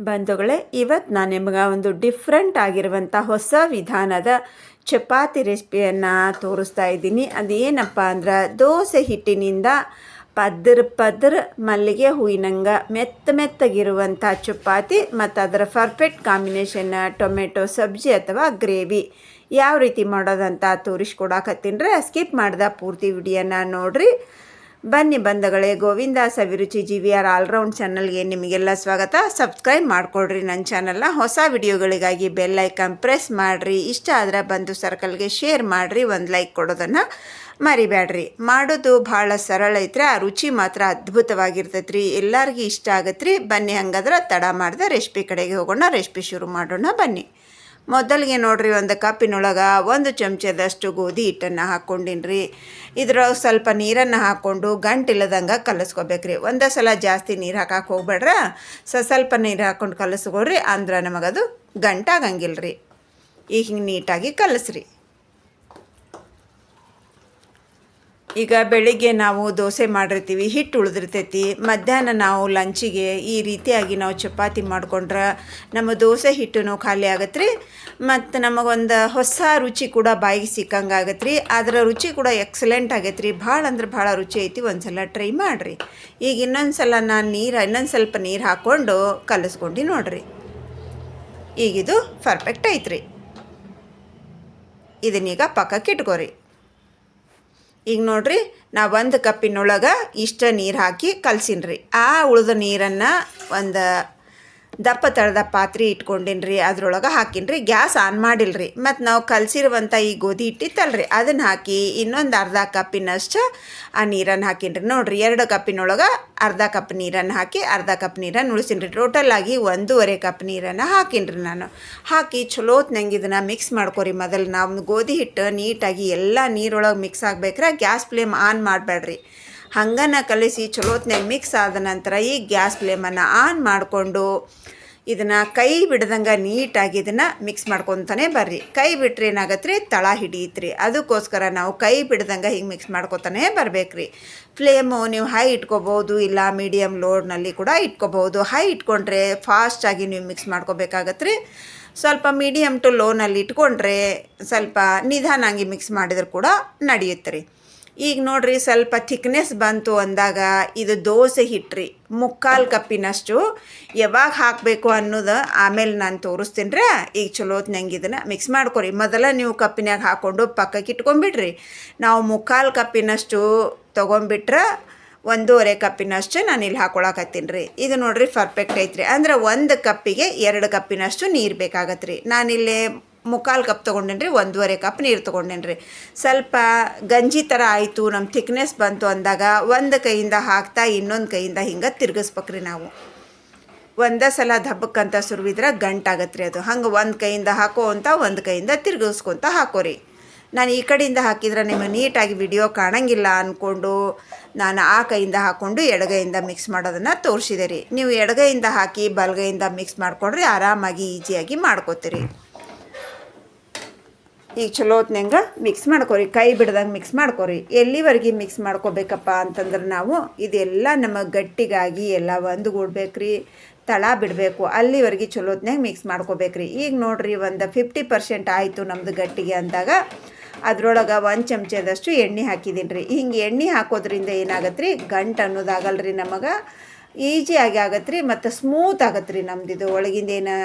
ಬಂಧುಗಳೇ ಇವತ್ತು ನಾನು ನಿಮಗೆ ಒಂದು ಡಿಫ್ರೆಂಟ್ ಆಗಿರುವಂಥ ಹೊಸ ವಿಧಾನದ ಚಪಾತಿ ರೆಸಿಪಿಯನ್ನು ತೋರಿಸ್ತಾ ಇದ್ದೀನಿ. ಅದೇನಪ್ಪ ಅಂದ್ರೆ, ದೋಸೆ ಹಿಟ್ಟಿನಿಂದ ಪದ್ರ ಪದ್ರ ಮಲ್ಲಿಗೆ ಹೂವಿನಂಗ ಮೆತ್ತ ಮೆತ್ತಗಿರುವಂಥ ಚಪಾತಿ ಮತ್ತು ಅದರ ಪರ್ಫೆಕ್ಟ್ ಕಾಂಬಿನೇಷನ್ ಟೊಮೆಟೊ, ಸಬ್ಜಿ ಅಥವಾ ಗ್ರೇವಿ. ಯಾವ ರೀತಿ ಮಾಡೋದಂತ ತೋರಿಸ್ಕೊಡಕತ್ತೀನಿ ರೀ. ಸ್ಕಿಪ್ ಮಾಡ್ದ ಪೂರ್ತಿ ವಿಡಿಯೋನ ನೋಡ್ರಿ. ಬನ್ನಿ ಬಂಧುಗಳೇ Govindasa Saviruchi G V R all round ಚಾನಲ್ಗೆ ನಿಮಗೆಲ್ಲ ಸ್ವಾಗತ. ಸಬ್ಸ್ಕ್ರೈಬ್ ಮಾಡಿಕೊಡ್ರಿ ನನ್ನ ಚಾನಲ್ನ. ಹೊಸ ವಿಡಿಯೋಗಳಿಗಾಗಿ ಬೆಲ್ ಐಕಾನ್ ಪ್ರೆಸ್ ಮಾಡಿರಿ. ಇಷ್ಟ ಆದರೆ ಬಂದು ಸರ್ಕಲ್ಗೆ ಶೇರ್ ಮಾಡಿರಿ. ಒಂದು ಲೈಕ್ ಕೊಡೋದನ್ನು ಮರಿಬೇಡ್ರಿ ಮಾಡೋದು ಭಾಳ ಸರಳ ಐತ್ರಿ. ಆ ರುಚಿ ಮಾತ್ರ ಅದ್ಭುತವಾಗಿರ್ತೈತೆ ರೀ ಎಲ್ಲರಿಗೂ ಇಷ್ಟ ಆಗತ್ತೆ ರೀ ಬನ್ನಿ ಹಂಗಾದ್ರೆ ತಡ ಮಾಡಿದೆ ರೆಸಿಪಿ ಕಡೆಗೆ ಹೋಗೋಣ. ರೆಸಿಪಿ ಶುರು ಮಾಡೋಣ. ಬನ್ನಿ. ಮೊದಲಿಗೆ ನೋಡ್ರಿ ಒಂದು ಕಪ್ಪಿನೊಳಗೆ ಒಂದು ಚಮಚದಷ್ಟು ಗೋಧಿ ಹಿಟ್ಟನ್ನು ಹಾಕ್ಕೊಂಡಿನ್ರಿ. ಇದ್ರೊಳಗೆ ಸ್ವಲ್ಪ ನೀರನ್ನು ಹಾಕ್ಕೊಂಡು ಗಂಟಿಲ್ಲದಂಗೆ ಕಲಿಸ್ಕೋಬೇಕ್ರಿ. ಒಂದೇ ಸಲ ಜಾಸ್ತಿ ನೀರು ಹಾಕಕ್ಕೆ ಹೋಗ್ಬೇಡ್ರ. ಸ, ಸ್ವಲ್ಪ ನೀರು ಹಾಕ್ಕೊಂಡು ಕಲಸ್ಕೊಡ್ರಿ ಅಂದ್ರೆ ನಮಗದು ಗಂಟಾಗಂಗಿಲ್ಲ ರೀ ಈಗ ಹಿಂಗೆ ನೀಟಾಗಿ ಕಲಸ್ರಿ. ಈಗ ಬೆಳಿಗ್ಗೆ ನಾವು ದೋಸೆ ಮಾಡಿರ್ತೀವಿ, ಹಿಟ್ಟು ಉಳಿದಿರ್ತೈತಿ. ಮಧ್ಯಾಹ್ನ ನಾವು ಲಂಚಿಗೆ ಈ ರೀತಿಯಾಗಿ ನಾವು ಚಪಾತಿ ಮಾಡ್ಕೊಂಡ್ರೆ ನಮ್ಮ ದೋಸೆ ಹಿಟ್ಟು ಖಾಲಿ ಆಗತ್ತೆ ರೀ ಮತ್ತು ನಮಗೊಂದು ಹೊಸ ರುಚಿ ಕೂಡ ಬಾಯಿಗೆ ಸಿಕ್ಕಂಗೆ ಆಗತ್ತೆ ರೀ ಅದರ ರುಚಿ ಕೂಡ ಎಕ್ಸಲೆಂಟ್ ಆಗೈತೆ ರೀ ಭಾಳ ಅಂದ್ರೆ ಭಾಳ ರುಚಿ ಐತಿ ಒಂದು ಸಲ ಟ್ರೈ ಮಾಡಿರಿ. ಈಗ ಇನ್ನೊಂದು ಸಲ ನಾನು ನೀರು, ಇನ್ನೊಂದು ಸ್ವಲ್ಪ ನೀರು ಹಾಕ್ಕೊಂಡು ಕಲಸ್ಕೊಂಡು ನೋಡಿರಿ. ಈಗಿದು ಪರ್ಫೆಕ್ಟ್ ಐತ್ರಿ. ಇದನ್ನೀಗ ಪಕ್ಕಕ್ಕೆ ಇಟ್ಕೋರಿ. ಈಗ ನೋಡ್ರಿ ನಾ ಒಂದು ಕಪ್ಪಿನೊಳಗೆ ಇಷ್ಟ ನೀರು ಹಾಕಿ ಕಲ್ಸಿನ್ರಿ. ಆ ಉಳಿದ ನೀರನ್ನು ಒಂದು ದಪ್ಪ ತಳದ ಪಾತ್ರೆ ಇಟ್ಕೊಂಡಿನ್ರಿ, ಅದ್ರೊಳಗೆ ಹಾಕಿನ್ರಿ, ಗ್ಯಾಸ್ ಆನ್ ಮಾಡಿಲ್ರಿ. ಮತ್ತು ನಾವು ಕಲಸಿರುವಂಥ ಈ ಗೋಧಿ ಹಿಟ್ಟಿತ್ತಲ್ರಿ ಅದನ್ನು ಹಾಕಿ ಇನ್ನೊಂದು ಅರ್ಧ ಕಪ್ಪಿನಷ್ಟು ಆ ನೀರನ್ನು ಹಾಕಿನ್ರಿ. ನೋಡ್ರಿ, ಎರಡು ಕಪ್ಪಿನೊಳಗೆ ಅರ್ಧ ಕಪ್ ನೀರನ್ನು ಹಾಕಿ, ಅರ್ಧ ಕಪ್ ನೀರನ್ನು ಉಳಿಸಿನ್ರಿ. ಆಗಿ ಒಂದೂವರೆ ಕಪ್ ನೀರನ್ನು ಹಾಕಿನ್ರಿ ನಾನು. ಹಾಕಿ ಚಲೋತ್ನಂಗೆ ಇದನ್ನು ಮಿಕ್ಸ್ ಮಾಡ್ಕೊರಿ ಮೊದಲು. ನಾವು ಗೋಧಿ ಹಿಟ್ಟು ನೀಟಾಗಿ ಎಲ್ಲ ನೀರೊಳಗೆ ಮಿಕ್ಸ್ ಆಗ್ಬೇಕ್ರೆ, ಗ್ಯಾಸ್ ಫ್ಲೇಮ್ ಆನ್ ಮಾಡಬೇಡ್ರಿ ಹಂಗನ ಕಲಿಸಿ ಚಲೋತ್ನಾಗ ಮಿಕ್ಸ್ ಆದ ನಂತರ ಈ ಗ್ಯಾಸ್ ಫ್ಲೇಮನ್ನು ಆನ್ ಮಾಡಿಕೊಂಡು ಇದನ್ನು ಕೈ ಬಿಡ್ದಂಗೆ ನೀಟಾಗಿ ಇದನ್ನು ಮಿಕ್ಸ್ ಮಾಡ್ಕೊತಾನೆ ಬರ್ರಿ. ಕೈ ಬಿಟ್ಟರೆ ಏನಾಗತ್ತೆ ರೀ ತಳ ಹಿಡಿಯುತ್ತೆ ಅದಕ್ಕೋಸ್ಕರ ನಾವು ಕೈ ಬಿಡ್ದಂಗೆ ಹಿಂಗೆ ಮಿಕ್ಸ್ ಮಾಡ್ಕೊತಾನೆ ಬರಬೇಕು ರೀ ಫ್ಲೇಮು ನೀವು ಹೈ ಇಟ್ಕೋಬೋದು, ಇಲ್ಲ ಮೀಡಿಯಮ್ ಲೋಡ್ನಲ್ಲಿ ಕೂಡ ಇಟ್ಕೋಬೋದು. ಹೈ ಇಟ್ಕೊಂಡ್ರೆ ಫಾಸ್ಟಾಗಿ ನೀವು ಮಿಕ್ಸ್ ಮಾಡ್ಕೋಬೇಕಾಗತ್ತೆ ರೀ ಸ್ವಲ್ಪ ಮೀಡಿಯಮ್ ಟು ಲೋನಲ್ಲಿ ಇಟ್ಕೊಂಡ್ರೆ ಸ್ವಲ್ಪ ನಿಧಾನಾಗಿ ಮಿಕ್ಸ್ ಮಾಡಿದ್ರೆ ಕೂಡ ನಡೆಯುತ್ತೆ ರೀ ಈಗ ನೋಡ್ರಿ ಸ್ವಲ್ಪ ಥಿಕ್ನೆಸ್ ಬಂತು ಅಂದಾಗ ಇದು ದೋಸೆ ಹಿಟ್ರಿ, ಮುಕ್ಕಾಲು ಕಪ್ಪಿನಷ್ಟು. ಯಾವಾಗ ಹಾಕಬೇಕು ಅನ್ನೋದು ಆಮೇಲೆ ನಾನು ತೋರಿಸ್ತೀನಿ ರೀ ಈಗ ಚಲೋತ್ನಂಗೆ ಇದನ್ನು ಮಿಕ್ಸ್ ಮಾಡ್ಕೊರಿ. ಮೊದಲ ನೀವು ಕಪ್ಪಿನಾಗ ಹಾಕ್ಕೊಂಡು ಪಕ್ಕಕ್ಕೆ ಇಟ್ಕೊಂಬಿಡ್ರಿ. ನಾವು ಮುಕ್ಕಾಲು ಕಪ್ಪಿನಷ್ಟು ತೊಗೊಂಬಿಟ್ರೆ ಒಂದೂವರೆ ಕಪ್ಪಿನಷ್ಟು ನಾನು ಇಲ್ಲಿ ಹಾಕೊಳಕತ್ತೀನಿ ರೀ ಇದು ನೋಡ್ರಿ ಪರ್ಫೆಕ್ಟ್ ಐತ್ರಿ. ಅಂದ್ರೆ ಒಂದು ಕಪ್ಪಿಗೆ ಎರಡು ಕಪ್ಪಿನಷ್ಟು ನೀರು ಬೇಕಾಗತ್ತೆ ರೀ ನಾನಿಲ್ಲಿ ಮುಕ್ಕಾಲು ಕಪ್ ತೊಗೊಂಡೇನಿ ರೀ ಒಂದೂವರೆ ಕಪ್ ನೀರು ತೊಗೊಂಡೇನಿ ರೀ ಸ್ವಲ್ಪ ಗಂಜಿ ಥರ ಆಯಿತು ನಮ್ಮ ಥಿಕ್ನೆಸ್ ಬಂತು ಅಂದಾಗ ಒಂದು ಕೈಯಿಂದ ಹಾಕ್ತಾ ಇನ್ನೊಂದು ಕೈಯಿಂದ ಹಿಂಗೆ ತಿರ್ಗಿಸ್ಬೇಕ್ರಿ ನಾವು. ಒಂದೇ ಸಲ ದಬ್ಬಕ್ಕಂತ ಸುರುವಿದ್ರೆ ಗಂಟಾಗತ್ತೆ ರೀ ಅದು. ಹಂಗೆ ಒಂದು ಕೈಯಿಂದ ಹಾಕೋ ಅಂತ ಒಂದು ಕೈಯಿಂದ ತಿರ್ಗಿಸ್ಕೊತ ಹಾಕೋರಿ. ನಾನು ಈ ಕಡೆಯಿಂದ ಹಾಕಿದ್ರೆ ನಿಮಗೆ ನೀಟಾಗಿ ವಿಡಿಯೋ ಕಾಣಂಗಿಲ್ಲ ಅಂದ್ಕೊಂಡು ನಾನು ಆ ಕೈಯಿಂದ ಹಾಕ್ಕೊಂಡು ಎಡಗೈಯಿಂದ ಮಿಕ್ಸ್ ಮಾಡೋದನ್ನು ತೋರಿಸಿದೆ ರೀ. ನೀವು ಎಡಗೈಯಿಂದ ಹಾಕಿ ಬಲಗೈಯಿಂದ ಮಿಕ್ಸ್ ಮಾಡಿಕೊಂಡ್ರೆ ಆರಾಮಾಗಿ ಈಸಿಯಾಗಿ ಮಾಡ್ಕೋತೀರಿ. ಈಗ ಚಲೋ ಹೊತ್ನಂಗೆ ಮಿಕ್ಸ್ ಮಾಡ್ಕೊರಿ. ಕೈ ಬಿಡ್ದಂಗೆ ಮಿಕ್ಸ್ ಮಾಡ್ಕೊರಿ. ಎಲ್ಲಿವರೆಗೆ ಮಿಕ್ಸ್ ಮಾಡ್ಕೋಬೇಕಪ್ಪ ಅಂತಂದ್ರೆ ನಾವು ಇದೆಲ್ಲ ನಮ್ಮ ಗಟ್ಟಿಗಾಗಿ ಎಲ್ಲ ಒಂದು ಗೂಡ್ಬೇಕ್ರಿ ತಳ ಬಿಡಬೇಕು. ಅಲ್ಲಿವರೆಗೆ ಚಲೋತ್ನಾಗ ಮಿಕ್ಸ್ ಮಾಡ್ಕೋಬೇಕ್ರಿ. ಈಗ ನೋಡ್ರಿ ಒಂದು ಫಿಫ್ಟಿ ಪರ್ಸೆಂಟ್ ಆಯಿತು ನಮ್ಮದು ಗಟ್ಟಿಗೆ ಅಂದಾಗ. ಅದ್ರೊಳಗೆ ಒಂದು ಚಮಚದಷ್ಟು ಎಣ್ಣೆ ಹಾಕಿದ್ದೀನಿ ರೀ ಹಿಂಗೆ ಎಣ್ಣೆ ಹಾಕೋದ್ರಿಂದ ಏನಾಗತ್ತೆ ರೀ ಗಂಟು ಅನ್ನೋದಾಗಲ್ಲ ರೀ ನಮಗೆ. ಈಜಿಯಾಗಿ ಆಗತ್ತೆ ರೀ ಮತ್ತು ಸ್ಮೂತ್ ಆಗತ್ತೆ ರೀ ನಮ್ದು ಇದು ಒಳಗಿಂದ ಏನು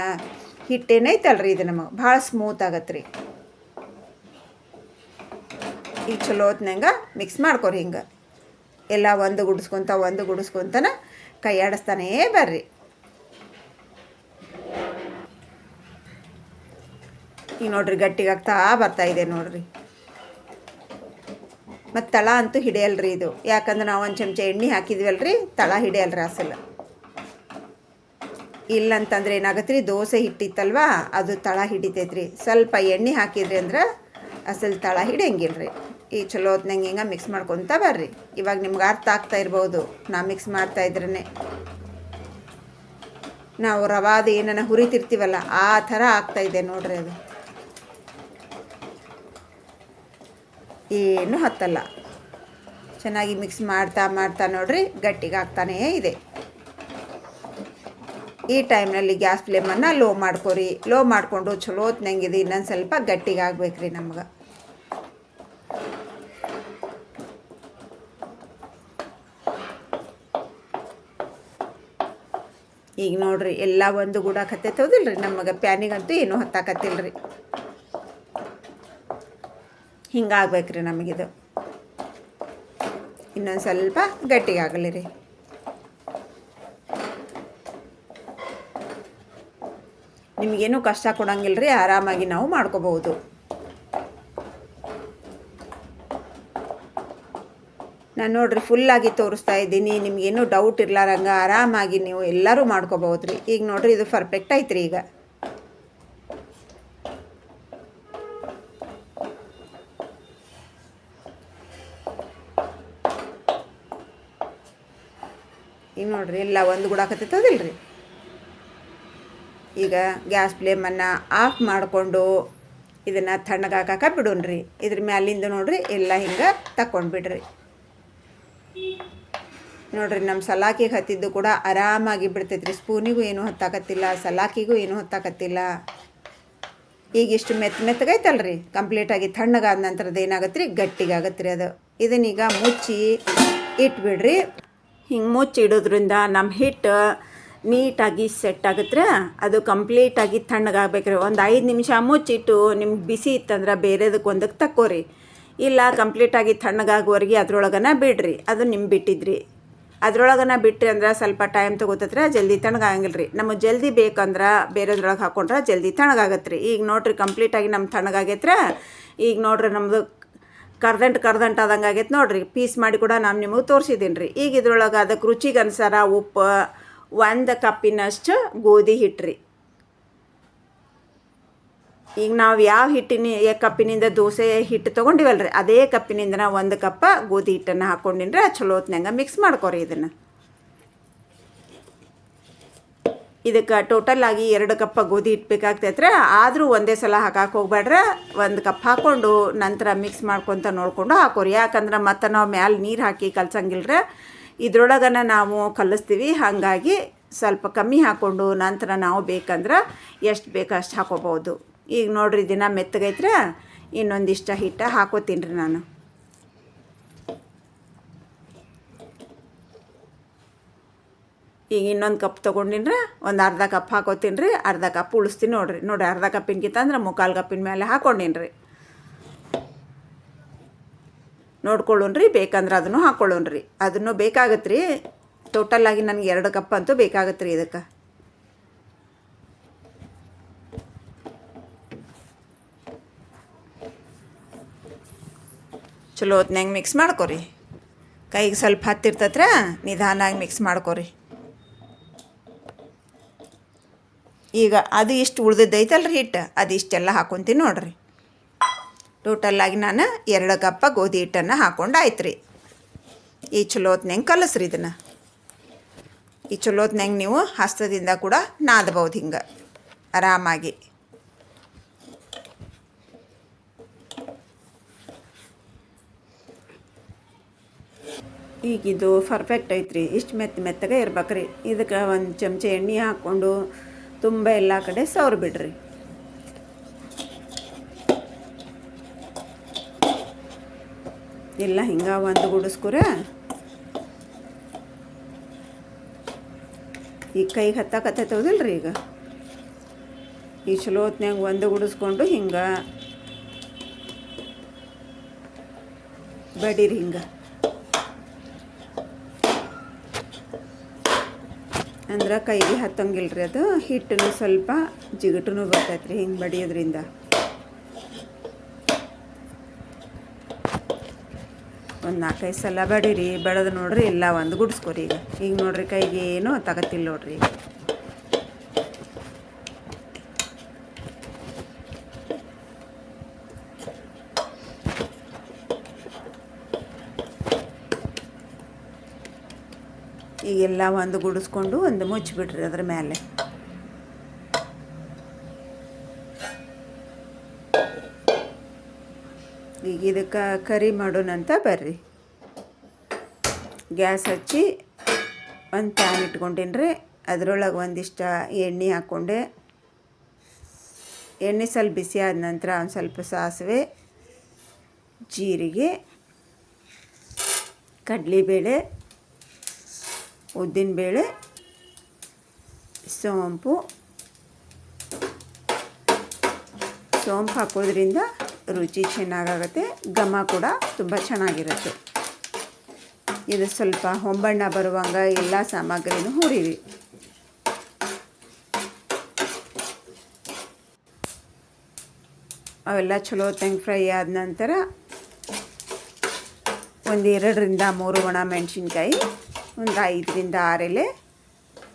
ಹಿಟ್ಟೇನೈತಲ್ರಿ ಇದು ನಮಗೆ. ಭಾಳ ಸ್ಮೂತ್ ಆಗತ್ತೆ ರೀ ಈಗ ಚಲೋ ಹೊತ್ನಂಗೆ ಮಿಕ್ಸ್ ಮಾಡ್ಕೊರಿ ಹಿಂಗೆ. ಎಲ್ಲ ಒಂದು ಗುಡಿಸ್ಕೊತ, ಒಂದು ಗುಡಿಸ್ಕೊತನ ಕೈ ಆಡಿಸ್ತಾನೇ ಬರ್ರಿ. ಈಗ ನೋಡ್ರಿ ಗಟ್ಟಿಗಾಗ್ತಾ ಬರ್ತಾ ಇದೆ ನೋಡ್ರಿ. ಮತ್ತು ತಳ ಅಂತೂ ಹಿಡಿಯಲ್ರಿ ಇದು. ಯಾಕಂದ್ರೆ ನಾವು ಒಂದು ಚಮಚ ಎಣ್ಣೆ ಹಾಕಿದ್ವಲ್ರಿ, ತಳ ಹಿಡಿಯಲ್ರಿ ಅಸಲು. ಇಲ್ಲಂತಂದ್ರೆ ಏನಾಗತ್ತೆ ರೀ ದೋಸೆ ಹಿಟ್ಟಿತ್ತಲ್ವಾ, ಅದು ತಳ ಹಿಡಿತೈತ್ರಿ. ಸ್ವಲ್ಪ ಎಣ್ಣೆ ಹಾಕಿದ್ರಿ ಅಂದ್ರೆ ಅಸಲು ತಳ ಹಿಡಿಯಂಗಿಲ್ಲ ರೀ ಈ ಚಲೋ ಹೊತ್ನಂಗೆ ಹಿಂಗೆ ಮಿಕ್ಸ್ ಮಾಡ್ಕೊತ ಬರ್ರಿ. ಇವಾಗ ನಿಮ್ಗೆ ಅರ್ಥ ಆಗ್ತಾ ಇರ್ಬೋದು. ನಾ ಮಿಕ್ಸ್ ಮಾಡ್ತಾ ಇದ್ರೇ ನಾವು ರವಾದ ಏನನ್ನ ಹುರಿತಿರ್ತೀವಲ್ಲ, ಆ ಥರ ಆಗ್ತಾಯಿದೆ ನೋಡ್ರಿ ಅದು. ಏನು ಹತ್ತಲ್ಲ. ಚೆನ್ನಾಗಿ ಮಿಕ್ಸ್ ಮಾಡ್ತಾ ಮಾಡ್ತಾ ನೋಡ್ರಿ, ಗಟ್ಟಿಗೆ ಇದೆ. ಈ ಟೈಮ್ನಲ್ಲಿ ಗ್ಯಾಸ್ ಫ್ಲೇಮನ್ನು ಲೋ ಮಾಡ್ಕೋರಿ. ಲೋ ಮಾಡಿಕೊಂಡು ಚಲೋ ಹೊತ್ನಂಗೆ ಇನ್ನೊಂದು ಸ್ವಲ್ಪ ಗಟ್ಟಿಗೆ ಆಗ್ಬೇಕು ರೀ ನಮ್ಗೆ. ಈಗ ನೋಡ್ರಿ, ಎಲ್ಲ ಒಂದು ಕೂಡ ಕತ್ತೆ ರೀ ನಮಗೆ ಪ್ಯಾನಿಗಂತೂ ಏನೂ ಹತ್ತಾಕತ್ತಿಲ್ರಿ. ಹಿಂಗಾಗ್ಬೇಕ್ರಿ ನಮಗಿದು. ಇನ್ನೊಂದು ಸ್ವಲ್ಪ ಗಟ್ಟಿಗಾಗಲಿ ರೀ. ನಿಮಗೇನು ಕಷ್ಟ ಕೊಡಂಗಿಲ್ಲ ರೀ ಆರಾಮಾಗಿ ನಾವು ಮಾಡ್ಕೋಬಹುದು. ನಾನು ನೋಡ್ರಿ ಫುಲ್ಲಾಗಿ ತೋರಿಸ್ತಾ ಇದ್ದೀನಿ. ನಿಮಗೇನು ಡೌಟ್ ಇರ್ಲಾರಂಗ, ಆರಾಮಾಗಿ ನೀವು ಎಲ್ಲರೂ ಮಾಡ್ಕೋಬಹುದು ರೀ ಈಗ ನೋಡ್ರಿ ಇದು ಪರ್ಫೆಕ್ಟ್ ಐತ್ರಿ ಈಗ. ಈಗ ನೋಡ್ರಿ ಎಲ್ಲ ಒಂದು ಗುಡಾಕತ್ತೈತದಿಲ್ರಿ ಈಗ ಗ್ಯಾಸ್ ಫ್ಲೇಮನ್ನು ಆಫ್ ಮಾಡಿಕೊಂಡು ಇದನ್ನು ತಣ್ಣಗಾಕಾಕ ಬಿಡೋಣ್ರಿ. ಇದ್ರ ಮ್ಯಾಲಿಂದ ನೋಡ್ರಿ ಎಲ್ಲ ಹಿಂಗೆ ತಕ್ಕೊಂಡು ಬಿಡ್ರಿ ನೋಡ್ರಿ ನಮ್ಮ ಸಲಾಕಿಗೆ ಹತ್ತಿದ್ದು ಕೂಡ ಆರಾಮಾಗಿ ಬಿಡ್ತೈತ್ರಿ. ಸ್ಪೂನಿಗೂ ಏನೂ ಹತ್ತಾಕತ್ತಿಲ್ಲ, ಸಲಾಕಿಗೂ ಏನೂ ಹತ್ತಾಕತ್ತಿಲ್ಲ. ಈಗ ಇಷ್ಟು ಮೆತ್ತ ರೀ ಕಂಪ್ಲೀಟಾಗಿ ತಣ್ಣಗಾದ ನಂತರದ ಏನಾಗತ್ತೆ ರೀ ಗಟ್ಟಿಗಾಗತ್ತೆ ರೀ ಅದು. ಇದನ್ನೀಗ ಮುಚ್ಚಿ ಇಟ್ಬಿಡ್ರಿ. ಹಿಂಗೆ ಮುಚ್ಚಿ ಇಡೋದ್ರಿಂದ ನಮ್ಮ ಹಿಟ್ಟು ನೀಟಾಗಿ ಸೆಟ್ ಆಗುತ್ತೆ ಅದು ಕಂಪ್ಲೀಟಾಗಿ ತಣ್ಣಗಾಗ್ಬೇಕ್ರಿ. ಒಂದು ಐದು ನಿಮಿಷ ಮುಚ್ಚಿಟ್ಟು ನಿಮ್ಗೆ ಬಿಸಿ ಇತ್ತಂದ್ರೆ ಬೇರೆದಕ್ಕೆ ಒಂದಕ್ಕೆ ತಕ್ಕೋರಿ. ಇಲ್ಲ ಕಂಪ್ಲೀಟಾಗಿ ತಣ್ಣಗಾಗುವವರೆಗೆ ಅದ್ರೊಳಗನ ಬಿಡ್ರಿ. ಅದು ನಿಮ್ಮ ಬಿಟ್ಟಿದ್ರಿ. ಅದ್ರೊಳಗನ ಬಿಟ್ಟರೆ ಅಂದ್ರೆ ಸ್ವಲ್ಪ ಟೈಮ್ ತೊಗೋತತ್ರ ಜಲ್ದಿ ತಣ್ಣಗಾಗಂಗಿಲ್ಲ ರೀ ನಮಗೆ ಜಲ್ದಿ ಬೇಕಂದ್ರೆ ಬೇರೆದ್ರೊಳಗೆ ಹಾಕೊಂಡ್ರೆ ಜಲ್ದಿ ತಣ್ಣಗಾಗತ್ತೆ ರೀ ಈಗ ನೋಡ್ರಿ ಕಂಪ್ಲೀಟಾಗಿ ನಮ್ಮ ತಣ್ಣಗಾಗೈತ್ರ ಈಗ ನೋಡ್ರಿ ನಮ್ಮದು ಕರ್ದಂಟು ಕರ್ದಂಟ್ ಆದಂಗೆ ಆಗೈತೆ ನೋಡ್ರಿ. ಪೀಸ್ ಮಾಡಿ ಕೂಡ ನಾನು ನಿಮಗೆ ತೋರಿಸಿದ್ದೀನಿ ರೀ ಈಗ ಇದ್ರೊಳಗೆ ಅದಕ್ಕೆ ರುಚಿಗೆ ಅನುಸಾರ ಉಪ್ಪು, ಒಂದು ಕಪ್ಪಿನಷ್ಟು ಗೋಧಿ ಹಿಟ್ಟು ರೀ ಈಗ ನಾವು ಯಾವ ಹಿಟ್ಟಿನ ಕಪ್ಪಿನಿಂದ ದೋಸೆ ಹಿಟ್ಟು ತೊಗೊಂಡಿವಲ್ರಿ, ಅದೇ ಕಪ್ಪಿನಿಂದ ನಾವು ಒಂದು ಕಪ್ಪ ಗೋಧಿ ಹಿಟ್ಟನ್ನು ಹಾಕ್ಕೊಂಡಿನ್ರೆ ಚಲೋ ಹೊತ್ನಾಗ ಮಿಕ್ಸ್ ಮಾಡ್ಕೊರಿ ಇದನ್ನು. ಇದಕ್ಕೆ ಟೋಟಲ್ ಆಗಿ ಎರಡು ಕಪ್ಪ ಗೋಧಿ ಹಿಟ್ಟು ಬೇಕಾಗ್ತೈತ್ರೆ, ಆದರೂ ಒಂದೇ ಸಲ ಹಾಕಕ್ಕೆ ಹೋಗ್ಬೇಡ್ರೆ ಒಂದು ಕಪ್ ಹಾಕ್ಕೊಂಡು ನಂತರ ಮಿಕ್ಸ್ ಮಾಡ್ಕೊತ ನೋಡ್ಕೊಂಡು ಹಾಕೋರಿ, ಯಾಕಂದ್ರೆ ಮತ್ತೆ ನಾವು ಮ್ಯಾಲೆ ನೀರು ಹಾಕಿ ಕಲ್ಸಂಗಿಲ್ರೆ, ಇದ್ರೊಳಗನ ನಾವು ಕಲಿಸ್ತೀವಿ, ಹಾಗಾಗಿ ಸ್ವಲ್ಪ ಕಮ್ಮಿ ಹಾಕ್ಕೊಂಡು ನಂತರ ನಾವು ಬೇಕಂದ್ರೆ ಎಷ್ಟು ಬೇಕು ಅಷ್ಟು ಹಾಕೋಬೋದು ಈಗ ನೋಡ್ರಿ, ದಿನ ಮೆತ್ತಗೈತ್ರ? ಇನ್ನೊಂದಿಷ್ಟ ಹಿಟ್ಟು ಹಾಕೋತೀನಿ ರೀ ನಾನು. ಈಗ ಇನ್ನೊಂದು ಕಪ್ ತೊಗೊಂಡಿನ್ರೆ, ಒಂದು ಅರ್ಧ ಕಪ್ ಹಾಕೋತೀನಿ ರೀ ಅರ್ಧ ಕಪ್ ಉಳಿಸ್ತೀನಿ ನೋಡ್ರಿ. ನೋಡಿ ಅರ್ಧ ಕಪ್ ಅಂದ್ರೆ ಮುಕ್ಕಾಲು ಕಪ್ಪಿನ ಮೇಲೆ ಹಾಕ್ಕೊಂಡಿನಿ ರೀ ನೋಡ್ಕೊಳ್ಳೋಣ್ರಿ ಬೇಕಂದ್ರೆ ಅದನ್ನು ಹಾಕ್ಕೊಳ್ಳೋಣ್ರಿ ಅದನ್ನು ಬೇಕಾಗತ್ತೆ ರೀ ಟೋಟಲ್ ಆಗಿ ನನಗೆ ಎರಡು ಕಪ್ ಅಂತೂ ಬೇಕಾಗತ್ತೆ ರೀ ಇದಕ್ಕೆ. ಚಲೋ ಹೊತ್ನ್ಯಾಗ ಮಿಕ್ಸ್ ಮಾಡ್ಕೊರಿ. ಕೈಗೆ ಸ್ವಲ್ಪ ಹತ್ತಿರ್ತತ್ರ ನಿಧಾನಾಗಿ ಮಿಕ್ಸ್ ಮಾಡ್ಕೊರಿ. ಈಗ ಅದು ಇಷ್ಟು ಉಳ್ದಿದ್ದೈತಲ್ರಿ ಹಿಟ್ಟು? ಅದು ಇಷ್ಟೆಲ್ಲ ಹಾಕೊತೀನಿ ನೋಡ್ರಿ. ಟೋಟಲ್ಲಾಗಿ ನಾನು ಎರಡು ಕಪ್ಪ ಗೋಧಿ ಹಿಟ್ಟನ್ನು ಹಾಕೊಂಡು ಆಯ್ತು ರೀ ಈ ಚಲೋ ಹೊತ್ನ್ಯಾಗ ಕಲಸ್ರಿ ಇದನ್ನು. ಈ ಚಲೋ ಹೊತ್ನ್ಯಾಗ ನೀವು ಹಸ್ತದಿಂದ ಕೂಡ ನಾದಬಹುದು ಹಿಂಗೆ. ಆರಾಮಾಗಿ. ಈಗ ಇದು ಪರ್ಫೆಕ್ಟ್ ಐತ್ರಿ. ಇಷ್ಟು ಮೆತ್ತ ಮೆತ್ತಗೆ ಇರ್ಬೇಕ್ರಿ. ಇದಕ್ಕೆ ಒಂದು ಚಮಚ ಎಣ್ಣೆ ಹಾಕ್ಕೊಂಡು ತುಂಬ ಎಲ್ಲ ಕಡೆ ಸವ್ರು ಬಿಡ್ರಿ. ಇಲ್ಲ ಹಿಂಗೆ ಒಂದು ಗುಡಿಸ್ಕೂರ ಈಗ ಕೈಗೆ ಹತ್ತಾಕತ್ತೈತೌದಿಲ್ಲ ರೀ ಈಗ? ಈ ಚಲೋ ಹೊತ್ನ್ಯಾಗ ಒಂದು ಗುಡಿಸ್ಕೊಂಡು ಹಿಂಗೆ ಬಡೀರಿ ಹಿಂಗೆ. ಅಂದ್ರೆ ಕೈಗೆ ಹತ್ತಂಗಿಲ್ಲ ರೀ ಅದು. ಹಿಟ್ಟನು ಸ್ವಲ್ಪ ಜಿಗಟನು ಬರ್ತೈತೆ ರೀ ಹಿಂಗೆ ಬಡಿಯೋದ್ರಿಂದ. ಒಂದು ನಾಲ್ಕೈದು ಸಲ ಬಡೀರಿ. ಬಡದು ನೋಡ್ರಿ ಇಲ್ಲ ಒಂದು ಗುಡಿಸ್ಕೊರಿ ಈಗ. ಈಗ ನೋಡ್ರಿ ಕೈಗೆ ಏನೂ ತಗತ್ತಿಲ್ಲ ನೋಡ್ರಿ ಈಗೆಲ್ಲ ಒಂದು ಗುಡಿಸ್ಕೊಂಡು ಒಂದು ಮುಚ್ಚಿಬಿಡ್ರಿ ಅದ್ರ ಮೇಲೆ. ಈಗ ಇದಕ್ಕೆ ಕರಿ ಮಾಡೋಣಂತ ಬರ್ರಿ. ಗ್ಯಾಸ್ ಹಚ್ಚಿ ಒಂದು ಪ್ಯಾನ್ ಇಟ್ಕೊಂಡಿನ್ರಿ. ಅದರೊಳಗೆ ಒಂದಿಷ್ಟು ಎಣ್ಣೆ ಹಾಕ್ಕೊಂಡೆ ಎಣ್ಣೆ ಸ್ವಲ್ಪ ಬಿಸಿ ಆದ ನಂತರ ಒಂದು ಸ್ವಲ್ಪ ಸಾಸಿವೆ, ಜೀರಿಗೆ, ಕಡಲೆಬೇಳೆ ಉದ್ದಿನಬೇಳೆ ಸೋಂಪು ಸೋಂಪು ಹಾಕೋದ್ರಿಂದ ರುಚಿ ಚೆನ್ನಾಗಾಗುತ್ತೆ, ಘಮ ಕೂಡ ತುಂಬ ಚೆನ್ನಾಗಿರುತ್ತೆ. ಇದು ಸ್ವಲ್ಪ ಹೊಂಬಣ್ಣ ಬರುವಂಗ ಎಲ್ಲ ಸಾಮಗ್ರಿನೂ ಹುರಿವಿ ಅವೆಲ್ಲ ಚಲೋ ತೆಂಗ್ ಫ್ರೈ ಆದ ನಂತರ ಒಂದು ಎರಡರಿಂದ ಮೂರು ಒಣ ಮೆಣಸಿನ್ಕಾಯಿ ಒಂದು ಐದರಿಂದ ಆರು ಎಲೆ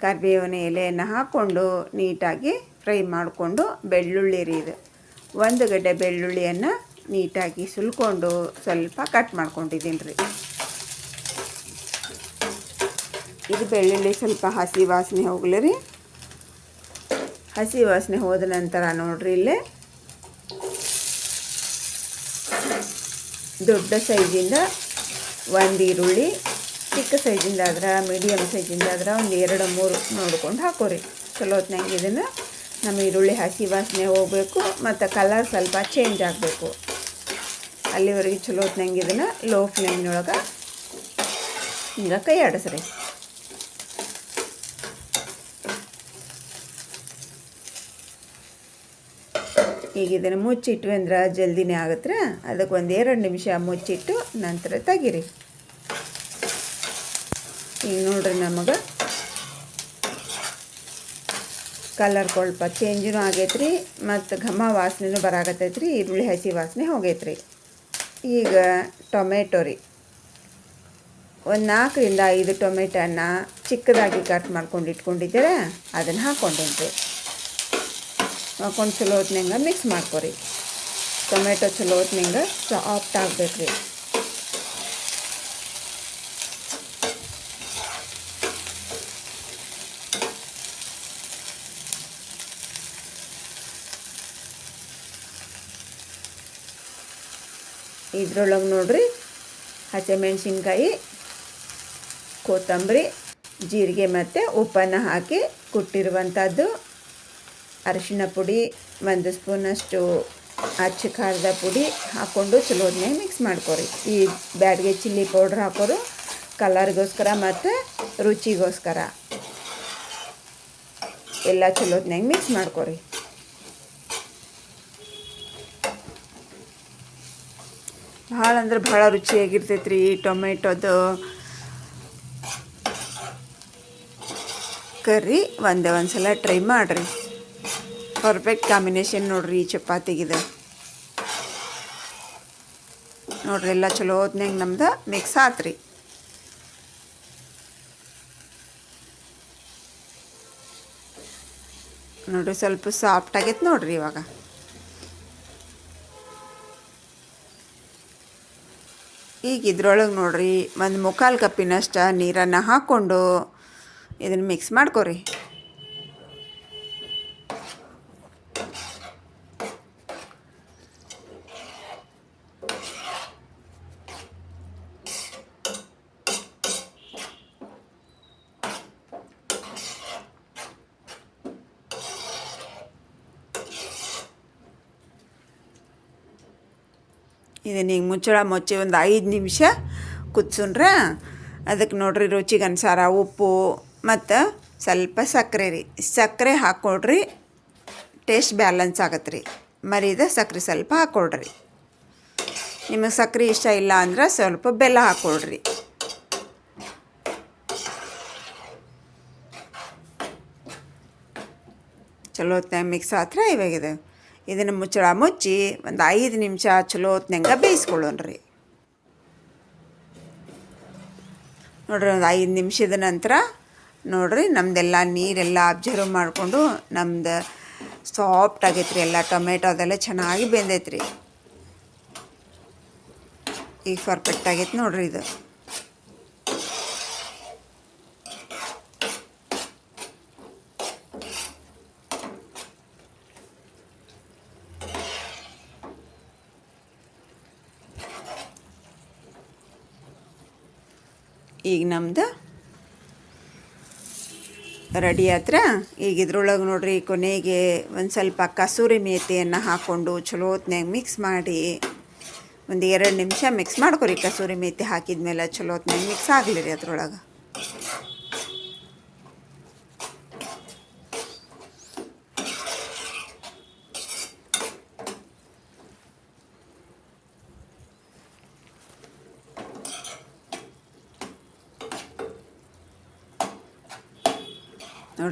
ಕರಿಬೇವಿನ ಎಲೆಯನ್ನು ಹಾಕ್ಕೊಂಡು ನೀಟಾಗಿ ಫ್ರೈ ಮಾಡಿಕೊಂಡು ಬೆಳ್ಳುಳ್ಳಿ ರೀ ಇದು ಒಂದು ಗಡ್ಡೆ ಬೆಳ್ಳುಳ್ಳಿಯನ್ನು ನೀಟಾಗಿ ಸುಲ್ಕೊಂಡು ಸ್ವಲ್ಪ ಕಟ್ ಮಾಡ್ಕೊಂಡಿದ್ದೀನಿ ರೀ. ಇದು ಬೆಳ್ಳುಳ್ಳಿ ಸ್ವಲ್ಪ ಹಸಿ ವಾಸನೆ ಹೋಗಲಿ ರೀ. ಹಸಿ ವಾಸನೆ ಹೋದ ನಂತರ ನೋಡಿರಿ ಇಲ್ಲೇ ದೊಡ್ಡ ಸೈಜಿಂದ ಒಂದು ಈರುಳ್ಳಿ ಚಿಕ್ಕ ಸೈಜಿಂದ ಆದ್ರೆ ಮೀಡಿಯಮ್ ಸೈಜಿಂದ ಆದ್ರೆ ಒಂದು ಎರಡು, ಮೂರು ನೋಡ್ಕೊಂಡು ಹಾಕೋರಿ. ಚಲೋ ಹೊತ್ನಾಗ ಇದನ್ನು ನಮ್ಮ ಈರುಳ್ಳಿ ಹಾಕಿ ವಾಸನೆ ಹೋಗಬೇಕು, ಮತ್ತು ಕಲರ್ ಸ್ವಲ್ಪ ಚೇಂಜ್ ಆಗಬೇಕು. ಅಲ್ಲಿವರೆಗೆ ಚಲೋ ಹೊತ್ನಾಗ ಇದನ್ನು ಲೋ ಫ್ಲೇಮ್ನೊಳಗೆ ಹಿಂಗೆ ಕೈ ಆಡಿಸ್ರಿ ಈಗ ಇದನ್ನು ಮುಚ್ಚಿಟ್ವಿ ಅಂದ್ರೆ ಜಲ್ದಿನೇ ಆಗತ್ತೆ ಅದಕ್ಕೆ ಒಂದು ಎರಡು ನಿಮಿಷ ಮುಚ್ಚಿಟ್ಟು ನಂತರ ತೆಗೀರಿ. ಈಗ ನೋಡ್ರಿ ನಮಗೆ. ಕಲರ್ ಸ್ವಲ್ಪ ಚೇಂಜೂ ಆಗೈತ್ರಿ, ಮತ್ತು ಘಮ ವಾಸನೆನೂ ಬರಾಕತ್ತೈತ್ರಿ, ಈರುಳ್ಳಿ, ಹಸಿ ವಾಸನೆ ಹೋಗೈತ್ರಿ. ಈಗ ಟೊಮೆಟೊ ರೀ. ಒಂದು ನಾಲ್ಕರಿಂದ ಐದು ಟೊಮೆಟೊನ ಚಿಕ್ಕದಾಗಿ ಕಟ್ ಮಾಡ್ಕೊಂಡು ಇಟ್ಕೊಂಡಿದ್ದೀರ, ಅದನ್ನು ಹಾಕ್ಕೊಂಡೇನ್ರಿ ಹಾಕೊಂಡು ಚಲೋ ಹೊತ್ನಂಗೆ ಮಿಕ್ಸ್ ಮಾಡ್ಕೊರಿ. ಟೊಮೆಟೊ ಚಲೋ ಹೊತ್ನಂಗೆ ಸಾಫ್ಟ್ ಆಗ್ಬೇಕು ಇದ್ರೊಳಗೆ ನೋಡ್ರಿ ಹಸಿಮೆಣ್ಸಿನ್ಕಾಯಿ, ಕೊತ್ತಂಬರಿ, ಜೀರಿಗೆ ಮತ್ತು ಉಪ್ಪನ್ನ ಹಾಕಿ ಕುಟ್ಟಿರುವಂಥದ್ದು. ಅರಿಶಿಣ ಪುಡಿ, ಒಂದು ಸ್ಪೂನಷ್ಟು ಅಚ್ಚ ಖಾರದ ಪುಡಿ ಹಾಕ್ಕೊಂಡು ಚಲೋದನ್ನೇ ಮಿಕ್ಸ್ ಮಾಡ್ಕೊರಿ. ಈ ಬ್ಯಾಡ್ಗೆ ಚಿಲ್ಲಿ ಪೌಡ್ರ್ ಹಾಕೋರು ಕಲರ್ಗೋಸ್ಕರ ಮತ್ತು ರುಚಿಗೋಸ್ಕರ. ಎಲ್ಲ ಚಲೋದನ್ನೇ ಮಿಕ್ಸ್ ಮಾಡ್ಕೊರಿ. ಭಾಳ ಅಂದ್ರೆ ಭಾಳ ರುಚಿಯಾಗಿರ್ತೈತೆ ರೀ ಈ ಟೊಮೆಟೊದು. ಕರ್ರಿ ಒಂದೇ ಒಂದು ಸಲ ಟ್ರೈ ಮಾಡಿರಿ. ಪರ್ಫೆಕ್ಟ್ ಕಾಂಬಿನೇಷನ್ ನೋಡ್ರಿ ಈ ಚಪಾತಿಗಿದೆ. ನೋಡ್ರಿ ಎಲ್ಲ ಚಲೋ ಹೊತ್ನಾಗ ನಮ್ದು ಮಿಕ್ಸ್ ಆತ್ರಿ. ನೋಡ್ರಿ ಸ್ವಲ್ಪ ಸಾಫ್ಟ್ ಆಗೈತೆ ನೋಡ್ರಿ ಇವಾಗ. ಈಗ ಇದ್ರೊಳಗೆ ನೋಡ್ರಿ ಒಂದು ಮುಕ್ಕಾಲು ಕಪ್ಪಿನಷ್ಟು ನೀರನ್ನು ಹಾಕ್ಕೊಂಡು ಇದನ್ನು ಮಿಕ್ಸ್ ಮಾಡ್ಕೊರಿ ಇದನ್ನ ಈಗ ಮುಚ್ಚಳ ಮುಚ್ಚಿ ಒಂದು ಐದು ನಿಮಿಷ ಕುದ್ಸುನ್ರೆ ಅದಕ್ಕೆ ನೋಡ್ರಿ ರುಚಿಗೆ ಅನುಸಾರ ಉಪ್ಪು ಮತ್ತು ಸ್ವಲ್ಪ ಸಕ್ಕರೆ ರೀ. ಸಕ್ಕರೆ ಹಾಕ್ಕೊಡ್ರಿ ಟೇಸ್ಟ್ ಬ್ಯಾಲೆನ್ಸ್ ಆಗತ್ತೆ ರೀ ಮರೀದ ಸಕ್ಕರೆ ಸ್ವಲ್ಪ ಹಾಕ್ಕೊಡ್ರಿ ನಿಮಗೆ ಸಕ್ಕರೆ ಇಷ್ಟ ಇಲ್ಲ ಅಂದ್ರೆ ಸ್ವಲ್ಪ ಬೆಲ್ಲ ಹಾಕ್ಕೊಡ್ರಿ ಚಲೋ ಹೊತ್ನಾಗ ಮಿಕ್ಸ್ ಆತ್ರ ಇವಾಗಿದೆ ಇದನ್ನು ಮುಚ್ಚಳ ಮುಚ್ಚಿ ಒಂದು ಐದು ನಿಮಿಷ ಚಲೋ ಹೊತ್ನಂಗೆ ಬೇಯಿಸ್ಕೊಳ್ಳೋಣ್ರಿ. ನೋಡ್ರಿ ಒಂದು ಐದು ನಿಮಿಷದ ನಂತರ ನೋಡ್ರಿ ನಮ್ಮದೆಲ್ಲ ನೀರೆಲ್ಲ ಅಬ್ಸರ್ವ್ ಮಾಡಿಕೊಂಡು ನಮ್ದು ಸಾಫ್ಟ್ ಆಗೈತೆ ರೀ ಎಲ್ಲ ಟೊಮೆಟೊ ಅದೆಲ್ಲ ಚೆನ್ನಾಗಿ ಬೆಂದೈತ್ರಿ. ಈಗ ಪರ್ಫೆಕ್ಟ್ ಆಗೈತೆ ನೋಡ್ರಿ ಇದು. ಈಗ ನಮ್ದು ರೆಡಿ ಆತ್ರ ಈಗ ಇದ್ರೊಳಗೆ ನೋಡ್ರಿ ಕೊನೆಗೆ ಒಂದು ಸ್ವಲ್ಪ ಕಸೂರಿ ಮೇಥಿಯನ್ನು ಹಾಕ್ಕೊಂಡು ಚಲೋ ಹೊತ್ನ್ಯಾಗ ಮಿಕ್ಸ್ ಮಾಡಿ ಒಂದು ಎರಡು ನಿಮಿಷ ಮಿಕ್ಸ್ ಮಾಡ್ಕೊರಿ ಕಸೂರಿ ಮೇಥಿ ಹಾಕಿದ್ಮೇಲೆ ಚಲೋ ಹೊತ್ನ್ಯಾಗ ಮಿಕ್ಸ್ ಆಗಲಿ ರೀ ಅದ್ರೊಳಗೆ.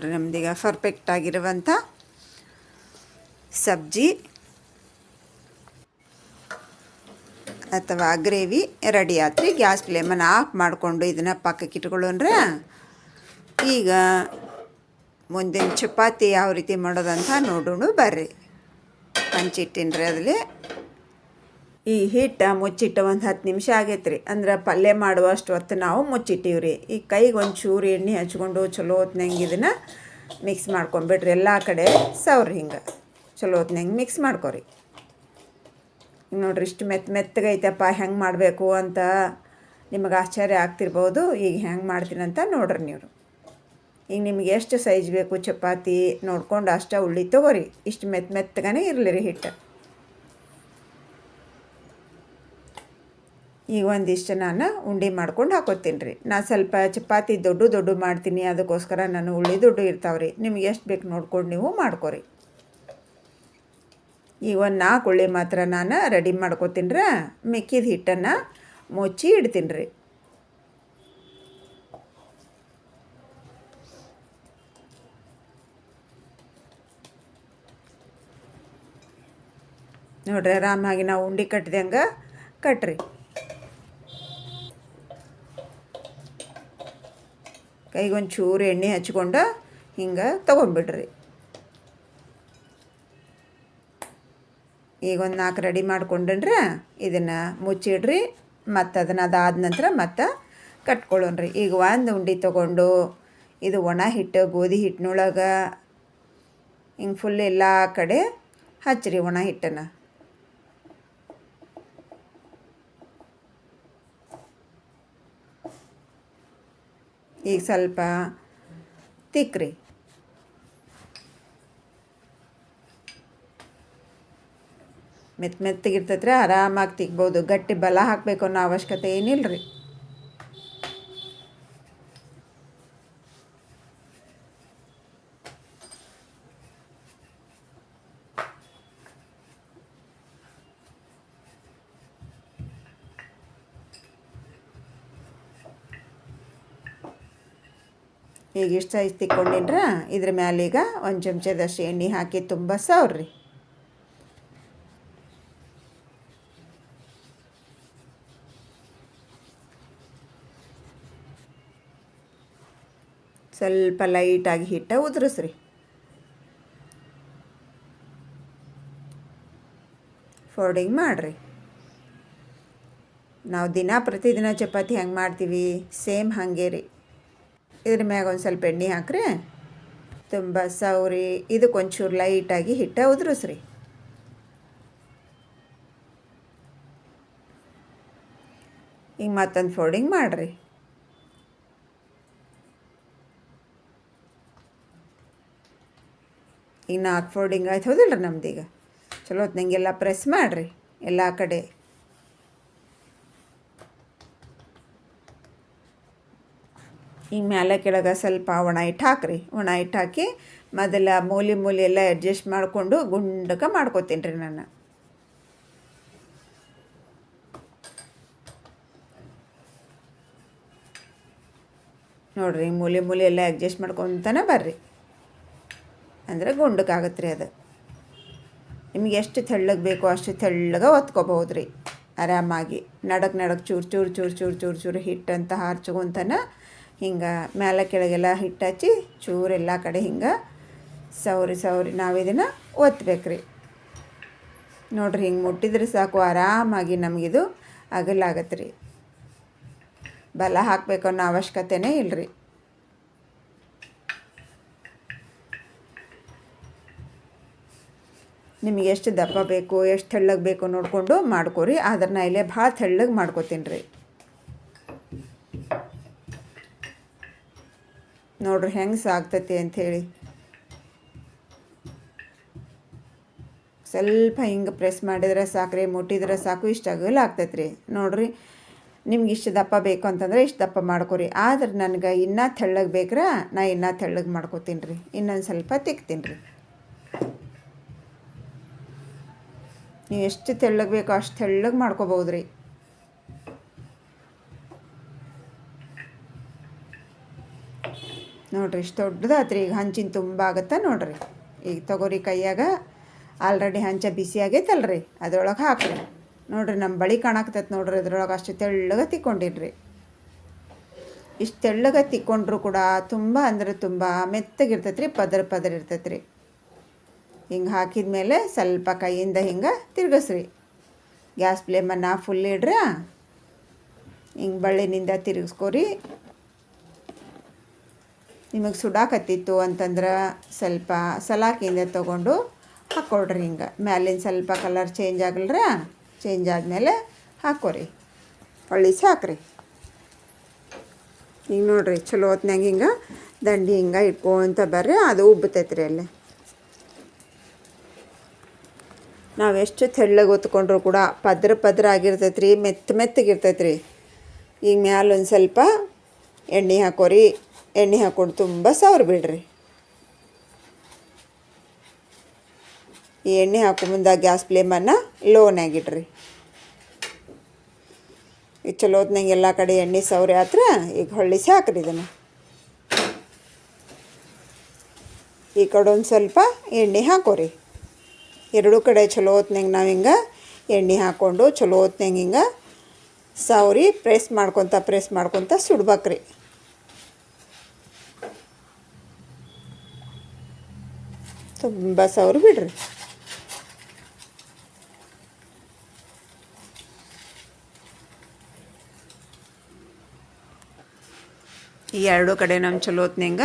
ನೋಡ್ರಿ ನಮ್ದೀಗ ಪರ್ಫೆಕ್ಟ್ ಆಗಿರುವಂಥ ಸಬ್ಜಿ ಅಥವಾ ಗ್ರೇವಿ ರೆಡಿ ಆತ್ರಿ. ಗ್ಯಾಸ್ ಫ್ಲೇಮನ್ನು ಆಫ್ ಮಾಡಿಕೊಂಡು ಇದನ್ನು ಪಕ್ಕಕ್ಕೆ ಇಟ್ಕೊಳ್ಳೋಣ್ರೆ? ಈಗ ಮುಂದಿನ ಚಪಾತಿ ಯಾವ ರೀತಿ ಮಾಡೋದಂತ ನೋಡೋಣ ಬರ್ರಿ. ಹಂಚಿಟ್ಟಿನ್ರಿ ಅದ್ರಲ್ಲಿ ಈ ಹಿಟ್ಟ ಮುಚ್ಚಿಟ್ಟು ಒಂದು ಹತ್ತು ನಿಮಿಷ ಆಗೈತೆ ರೀ ಅಂದ್ರೆ ಪಲ್ಯ ಮಾಡುವಷ್ಟು ಹೊತ್ತು ನಾವು ಮುಚ್ಚಿಟ್ಟಿವಿ ರೀ ಈ ಕೈಗೆ ಒಂದು ಚೂರು ಎಣ್ಣೆ ಹಚ್ಕೊಂಡು ಚಲೋ ಹೊತ್ನಂಗೆ ಇದನ್ನು ಮಿಕ್ಸ್ ಮಾಡ್ಕೊಂಬಿಡ್ರಿ. ಎಲ್ಲ ಕಡೆ ಸವ್ರಿ ಹಿಂಗೆ. ಚಲೋ ಹೊತ್ನಂಗೆ ಮಿಕ್ಸ್ ಮಾಡ್ಕೊರಿ. ನೋಡ್ರಿ ಇಷ್ಟು ಮೆತ್ತ ಮೆತ್ತಗೈತಪ್ಪ ಹೆಂಗೆ ಮಾಡಬೇಕು ಅಂತ ನಿಮಗೆ ಆಶ್ಚರ್ಯ ಆಗ್ತಿರ್ಬೋದು. ಈಗ ಹೆಂಗೆ ಮಾಡ್ತೀನಂತ ನೋಡ್ರಿ ನೀವು. ಈಗ ನಿಮ್ಗೆ ಎಷ್ಟು ಸೈಜ್ ಬೇಕು, ಚಪಾತಿ ನೋಡ್ಕೊಂಡು ಅಷ್ಟೇ ಉಳ್ಳಿ ತೊಗೋರಿ. ಇಷ್ಟು ಮೆತ್ತ ಮೆತ್ತಗನೇ ಇರಲಿ ರೀ ಹಿಟ್ಟು. ಈಗ ಒಂದಿಷ್ಟು ನಾನು ಉಂಡೆ ಮಾಡ್ಕೊಂಡು ಹಾಕೋತೀನಿ ರೀ. ನಾನು ಸ್ವಲ್ಪ ಚಪಾತಿ ದೊಡ್ಡ ದೊಡ್ಡ ಮಾಡ್ತೀನಿ, ಅದಕ್ಕೋಸ್ಕರ ನಾನು ಉಳ್ಳಿ ದೊಡ್ಡ ರೀ. ನಿಮ್ಗೆ ಎಷ್ಟು ಬೇಕು ನೋಡ್ಕೊಂಡು ನೀವು ಮಾಡ್ಕೊರಿ. ಈಗ ಒಂದು ನಾಲ್ಕು ಉಳ್ಳಿ ಮಾತ್ರ ನಾನು ರೆಡಿ ಮಾಡ್ಕೋತೀನಿ ರೀ. ಮಿಕ್ಕಿದ ಹಿಟ್ಟನ್ನು ಮುಚ್ಚಿ ಇಡ್ತೀನಿ ರೀ. ನೋಡ್ರಿ ಆರಾಮಾಗಿ ನಾವು ಉಂಡೆ ಕಟ್ಟಿದಂಗೆ ಕಟ್ರಿ. ಕೈಗೊಂದು ಚೂರು ಎಣ್ಣೆ ಹಚ್ಕೊಂಡು ಹಿಂಗೆ ತೊಗೊಂಬಿಡ್ರಿ ಈಗ ಒಂದು ನಾಲ್ಕು ರೆಡಿ ಮಾಡ್ಕೊಂಡ್ರೆ ಇದನ್ನು ಮುಚ್ಚಿಡ್ರಿ, ಮತ್ತು ಅದನ್ನು ಅದಾದ ನಂತರ ಮತ್ತೆ ಕಟ್ಕೊಳ್ಳೋಣ್ರಿ. ಈಗ ಒಂದು ಉಂಡೆ ತೊಗೊಂಡು ಇದು ಒಣ ಹಿಟ್ಟು, ಗೋಧಿ ಹಿಟ್ಟಿನೊಳಗೆ ಹಿಂಗೆ ಫುಲ್ ಎಲ್ಲ ಕಡೆ ಹಚ್ಚಿರಿ ಒಣ ಹಿಟ್ಟನ್ನು. ಈಗ ಸ್ವಲ್ಪ ತಿಕ್ಕ್ರಿ ಮೆತ್ತ ಮೆತ್ತಗಿರ್ತೈತ್ರಿ ಆರಾಮಾಗಿ ತಿಕ್ಬೋದು. ಗಟ್ಟಿ ಬಲ ಹಾಕಬೇಕು ಅನ್ನೋ ಅವಶ್ಯಕತೆ ಏನಿಲ್ಲ ರೀ ಈಗ ಸೈಜ್ ತಿಕ್ಕೊಂಡಿನ್ರ ಇದ್ರ ಮ್ಯಾಲೀಗ ಒಂದು ಚಮಚದಷ್ಟು ಎಣ್ಣೆ ಹಾಕಿ ತುಂಬ ಸವ್ರಿ ಸ್ವಲ್ಪ ಲೈಟಾಗಿ ಹಿಟ್ಟ ಉದುರಿಸ್ರಿ. ಫೋಲ್ಡಿಂಗ್ ಮಾಡಿರಿ. ನಾವು ದಿನ ಪ್ರತಿದಿನ ಚಪಾತಿ ಹೆಂಗೆ ಮಾಡ್ತೀವಿ, ಸೇಮ್ ಹಾಗೆ ರೀ. ಇದ್ರ ಮ್ಯಾಗ ಒಂದು ಸ್ವಲ್ಪ ಎಣ್ಣೆ ಹಾಕ್ರಿ. ತುಂಬ ಸೌರಿ ಇದಕ್ಕೊಂಚೂರು ಲೈಟಾಗಿ ಹಿಟ್ಟ ಉದುರಿಸ್ರಿ. ಈಗ ಮತ್ತೊಂದು ಫೋಲ್ಡಿಂಗ್ ಮಾಡಿರಿ. ಈಗ ನಾಲ್ಕು ಫೋಲ್ಡಿಂಗ್ ಆಯ್ತು ಹೌದಿಲ್ಲ ನಮ್ದೀಗ? ಚಲೋ ಹೊತ್ನಂಗೆಲ್ಲ ಪ್ರೆಸ್ ಮಾಡಿರಿ, ಎಲ್ಲ ಕಡೆ. ಈಗ ಮ್ಯಾಲೆ ಕೆಳಗೆ ಸ್ವಲ್ಪ ಒಣ ಹಿಟ್ಟು ಹಾಕ್ರಿ. ಒಣ ಹಿಟ್ಟು ಹಾಕಿ ಮೊದಲ ಮೂಲಿ ಮೂಲಿ ಎಲ್ಲ ಅಡ್ಜಸ್ಟ್ ಮಾಡಿಕೊಂಡು ಗುಂಡಕ್ಕೆ ಮಾಡ್ಕೊತೀನಿ ರೀ ನಾನು. ನೋಡಿರಿ ಮೂಲೆ ಮೂಲೆ ಎಲ್ಲ ಅಡ್ಜಸ್ಟ್ ಮಾಡ್ಕೊತಾನೆ ಬರ್ರಿ. ಅಂದರೆ ಗುಂಡಕ್ಕಾಗತ್ತೆ ರೀ ಅದು. ನಿಮ್ಗೆ ಎಷ್ಟು ತೆಳ್ಳಗೆ ಬೇಕೋ ಅಷ್ಟು ತೆಳ್ಳಗೆ ಒತ್ಕೋಬಹುದು ರೀ. ಆರಾಮಾಗಿ ನಡಕ್ ನಡಕ್ ಚೂರು ಚೂರು ಚೂರು ಚೂರು ಚೂರು ಚೂರು ಹಿಟ್ಟಂತ ಹಾರ್ಚ್ಕೊಂತನ ಹಿಂಗೆ ಮೇಲೆ ಕೆಳಗೆಲ್ಲ ಹಿಟ್ಟು ಹಚ್ಚಿ ಚೂರು ಎಲ್ಲ ಕಡೆ ಹಿಂಗೆ ಸೌರಿ ಸೌರಿ ನಾವು ಇದನ್ನು ಒತ್ತಬೇಕು ರೀ ನೋಡ್ರಿ ಹಿಂಗೆ ಮುಟ್ಟಿದ್ರೆ ಸಾಕು ಆರಾಮಾಗಿ ನಮಗಿದು ಅಗಲಾಗತ್ತೆ ರೀ ಬಲ ಹಾಕಬೇಕು ಅನ್ನೋ ಅವಶ್ಯಕತೆನೇ ಇಲ್ಲರಿ ನಿಮಗೆ ಎಷ್ಟು ದಪ್ಪ ಬೇಕು, ಎಷ್ಟು ತೆಳ್ಳಗೆ ಬೇಕು ನೋಡಿಕೊಂಡು ಮಾಡ್ಕೊರಿ, ಆದ್ರೆ ನಾ ಇಲ್ಲೇ ಭಾಳ ತೆಳ್ಳಗೆ ಮಾಡ್ಕೊತೀನಿ ರೀ. ನೋಡ್ರಿ ಹೆಂಗೆ ಸಾಕ್ತತಿ ಅಂಥೇಳಿ. ಸ್ವಲ್ಪ ಹಿಂಗೆ ಪ್ರೆಸ್ ಮಾಡಿದ್ರೆ ಸಾಕ್ರಿ, ಮುಟ್ಟಿದ್ರೆ ಸಾಕು, ಇಷ್ಟು ಅಗಲ ಆಗ್ತೈತೆ ರೀ ನೋಡ್ರಿ, ನಿಮ್ಗೆ ಇಷ್ಟು ದಪ್ಪ ಬೇಕು ಅಂತಂದ್ರೆ ಇಷ್ಟು ದಪ್ಪ ಮಾಡ್ಕೊರಿ. ಆದ್ರೆ ನನಗೆ ಇನ್ನೂ ತೆಳ್ಳಗೆ ಬೇಕ್ರ ನಾ ಇನ್ನೂ ತೆಳ್ಳಗೆ ಮಾಡ್ಕೋತೀನಿ ರೀ ಇನ್ನೊಂದು ಸ್ವಲ್ಪ ತಿಕ್ತೀನಿ ರೀ ನೀವು ಎಷ್ಟು ತೆಳ್ಳಗೆ ಬೇಕೋ ಅಷ್ಟು ತೆಳ್ಳಗೆ ಮಾಡ್ಕೋಬೋದು ರೀ ನೋಡ್ರಿ, ಇಷ್ಟು ದೊಡ್ಡದಾತ್ರಿ. ಈಗ ಹಂಚಿನ ತುಂಬ ಆಗುತ್ತೆ ನೋಡ್ರಿ. ಈಗ ತಗೋರಿ ಕೈಯಾಗ. ಆಲ್ರೆಡಿ ಹಂಚ ಬಿಸಿ ಆಗೈತಲ್ರಿ. ಅದ್ರೊಳಗೆ ಹಾಕ್ರಿ. ನೋಡ್ರಿ ನಮ್ಮ ಬಳಿ ಕಾಣಾಕ್ತೈತೆ ನೋಡ್ರಿ. ಅದ್ರೊಳಗೆ ಅಷ್ಟು ತೆಳ್ಳಗೆ ತಿಕ್ಕೊಂಡಿರ್ರಿ ಇಷ್ಟು ತೆಳ್ಳಗೆ ತಿಕ್ಕೊಂಡ್ರು ಕೂಡ ತುಂಬ ಅಂದ್ರೆ ತುಂಬ ಮೆತ್ತಗಿರ್ತೈತೆ ರೀ ಪದರ ಪದರ ಇರ್ತೈತೆ ರೀ ಹಿಂಗೆ ಹಾಕಿದ ಮೇಲೆ ಸ್ವಲ್ಪ ಕೈಯಿಂದ ಹಿಂಗೆ ತಿರ್ಗಿಸ್ರಿ. ಗ್ಯಾಸ್ ಫ್ಲೇಮನ್ನು ಫುಲ್ ಇಡ್ರಿ. ಹಿಂಗೆ ಬಳ್ಳಿನಿಂದ ತಿರುಗಿಸ್ಕೊರಿ. ನಿಮಗೆ ಸುಡಾಕತ್ತಿತ್ತು ಅಂತಂದ್ರೆ ಸ್ವಲ್ಪ ಸಲಾಕಿಯಿಂದ ತೊಗೊಂಡು ಹಾಕ್ಕೊಡ್ರಿ ಹಿಂಗೆ. ಮ್ಯಾಲಿನ ಸ್ವಲ್ಪ ಕಲರ್ ಚೇಂಜ್ ಆಗಲ್ರ ಚೇಂಜ್ ಆದಮೇಲೆ ಹಾಕೋರಿ. ಹೊಳ್ಳಿಸಿ ಹಾಕ್ರಿ ಈಗ ನೋಡ್ರಿ ಚಲೋ ಹೊತ್ನಾಗ ಹಿಂಗೆ ದಂಡಿ ಹಿಂಗೆ ಇಟ್ಕೊಂತ ಬರ್ರಿ, ಅದು ಉಬ್ಬತೈತೆ ರೀ ಅಲ್ಲಿ. ನಾವು ಎಷ್ಟು ತೆಳ್ಳಗೆ ಹೊತ್ಕೊಂಡ್ರು ಕೂಡ ಪದ್ರ ಪದ್ರ ಆಗಿರ್ತೈತೆ ರೀ ಮೆತ್ತ ಮೆತ್ತಗಿರ್ತೈತ್ರಿ ಈಗ ಮ್ಯಾಲೊಂದು ಸ್ವಲ್ಪ ಎಣ್ಣೆ ಹಾಕೋರಿ. ಎಣ್ಣೆ ಹಾಕ್ಕೊಂಡು ತುಂಬ ಸವರ್ ಬಿಡ್ರಿ. ಈ ಎಣ್ಣೆ ಹಾಕೋ ಮುಂದೆ ಗ್ಯಾಸ್ ಫ್ಲೇಮನ್ನು ಲೋನಾಗಿಡ್ರಿ ಈಗ ಚಲೋ ಹೊತ್ನಂಗೆ ಎಲ್ಲ ಕಡೆ ಎಣ್ಣೆ ಸೌರಿ ಆತ್ರ ಈಗ ಹೊಳ್ಳಿಸಿ ಹಾಕ್ರಿ ಇದನ್ನು. ಈ ಕಡೆ ಒಂದು ಸ್ವಲ್ಪ ಎಣ್ಣೆ ಹಾಕೋರಿ. ಎರಡೂ ಕಡೆ ಚಲೋ ಹೊತ್ನಂಗೆ ನಾವು ಹಿಂಗೆ ಎಣ್ಣೆ ಹಾಕ್ಕೊಂಡು ಚಲೋ ಹೊತ್ನಂಗೆ ಹಿಂಗೆ ಸೌರಿ ಪ್ರೆಸ್ ಮಾಡ್ಕೊತ ಪ್ರೆಸ್ ಮಾಡ್ಕೊತ ಸುಡ್ಬೇಕ್ರಿ. ತುಂಬ ಸೌರು ಬಿಡ್ರಿ. ಈ ಎರಡೂ ಕಡೆ ನಮ್ಮ ಚಲೋ ಹೊತ್ನಾಗ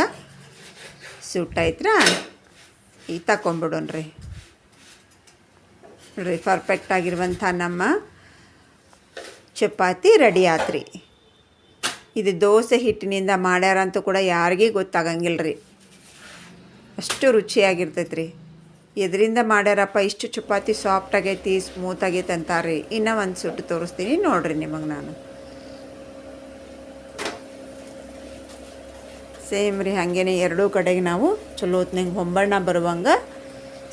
ಸುಟ್ಟಾಯ್ತ್ರಾ ಈ ತಗೊಂಬಿಡೋಣ್ರಿ ನೋಡ್ರಿ ಪರ್ಫೆಕ್ಟ್ ಆಗಿರುವಂಥ ನಮ್ಮ ಚಪಾತಿ ರೆಡಿ ಆತ್ರಿ. ಇದು ದೋಸೆ ಹಿಟ್ಟಿನಿಂದ ಮಾಡ್ಯಾರಂತೂ ಕೂಡ ಯಾರಿಗೂ ಗೊತ್ತಾಗಂಗಿಲ್ಲ ರೀ ಅಷ್ಟು ರುಚಿಯಾಗಿರ್ತೈತೆ ರೀ ಎದರಿಂದ ಮಾಡ್ಯಾರಪ್ಪ, ಇಷ್ಟು ಚಪಾತಿ ಸಾಫ್ಟ್ ಆಗೈತಿ ಸ್ಮೂತ್ ಆಗೈತೆ ಅಂತಾರೆ ಇನ್ನೂ ಒಂದು ಸುಟ್ಟು ತೋರಿಸ್ತೀನಿ, ನೋಡ್ರಿ ನಿಮಗೆ ನಾನು. ಸೇಮ್ ರೀ, ಹಾಗೇನೆ ಎರಡೂ ಕಡೆಗೆ ನಾವು ಚಲೋ ಹೊತ್ನಂಗೆ ಹೊಂಬಣ್ಣ ಬರುವಂಗೆ